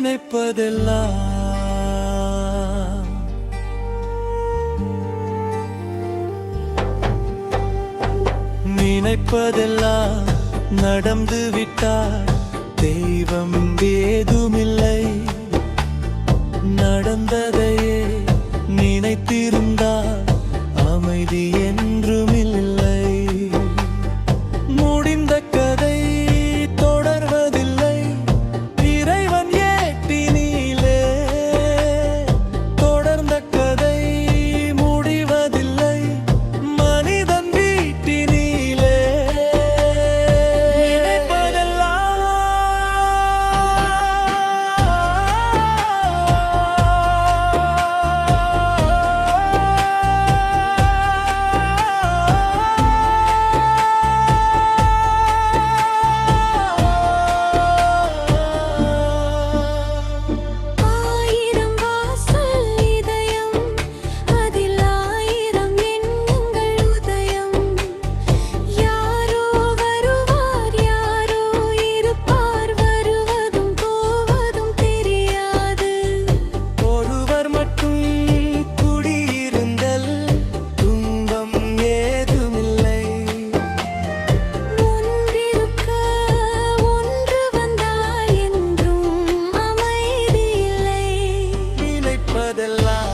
நினைப்பதெல்லாம். நினைப்பதெல்லாம் நடந்து விட்டார் தெய்வம் ஏது the lado.